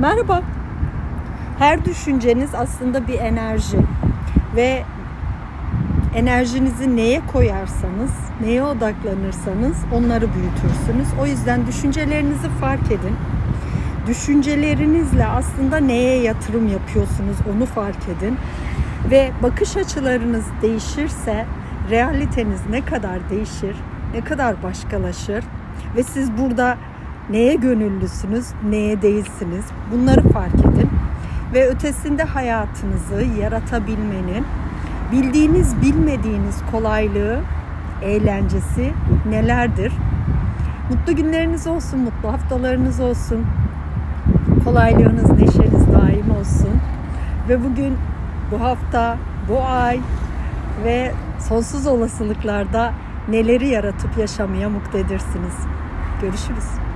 Merhaba. Her düşünceniz aslında bir enerji ve enerjinizi neye koyarsanız, neye odaklanırsanız onları büyütürsünüz. O yüzden düşüncelerinizi fark edin. Düşüncelerinizle aslında neye yatırım yapıyorsunuz onu fark edin. Ve bakış açılarınız değişirse realiteniz ne kadar değişir, ne kadar başkalaşır ve siz burada neye gönüllüsünüz, neye değilsiniz bunları fark edin. Ve ötesinde hayatınızı yaratabilmenin bildiğiniz bilmediğiniz kolaylığı, eğlencesi nelerdir? Mutlu günleriniz olsun, mutlu haftalarınız olsun. Kolaylığınız, neşeniz daim olsun. Ve bugün, bu hafta, bu ay ve sonsuz olasılıklarda neleri yaratıp yaşamaya muktedirsiniz. Görüşürüz.